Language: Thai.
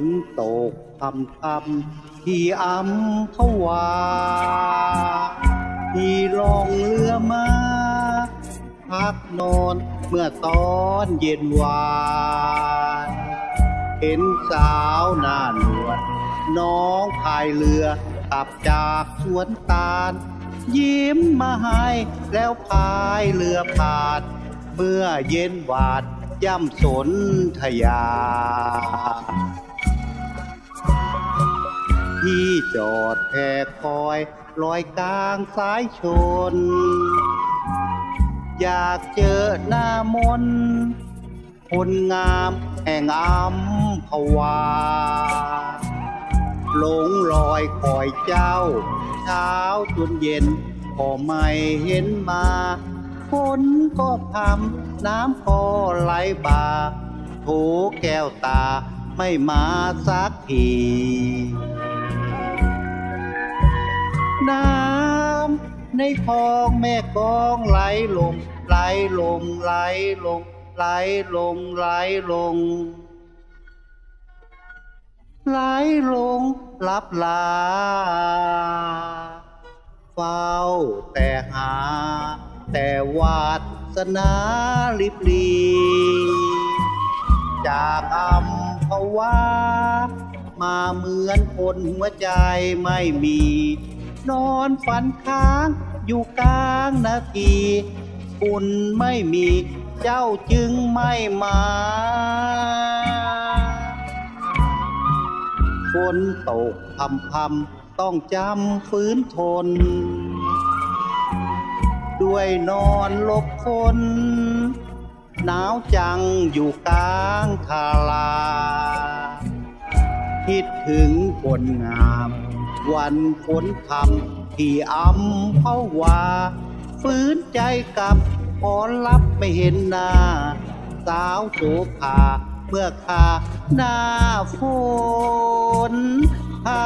นตกพำพำที่อัมพวาที่ลองเรือมาพักนอนเมื่อตอนเย็นวานเห็นสาวหน้าหนวดน้องพายเรือขับจากสวนตาล ยิ้มมาให้แล้วพายเรือผ่าน เมื่อเย็นวาดย่ำสนทยา ที่จอดแพคอยลอยกลางสายชน อยากเจอหน้ามนคนงามแห่งอัมพวาหลงลอยคอยเจ้า เช้าจนเย็นก็ไม่เห็นมาฝนก็พำน้ำก็ไหลบ่าโถแก้วตาไม่มาสักที น้ำในคลองแม่กลองไหลลง ไหลลงไหลลง ไหลลงไหลลงไหลลงลับลาเฝ้าแต่หา แต่วาสนาลิบลีจากอัมพวามาเหมือนคนหัวใจไม่มี นอนฝันค้าง อยู่กลางนาทีคุณไม่มีเจ้าจึงไม่มาฝนตกพำพำต้องจำฟื้นทน ด้วยนอนหลบฝนหนาวจังอยู่กลางทาลาคิดถึงคนงาม วันฝนคำที่อัมเพาวาฟื้นใจกับขอรับไม่เห็นหน้า สาวโสภาเมื่อคาหน้าฝนพา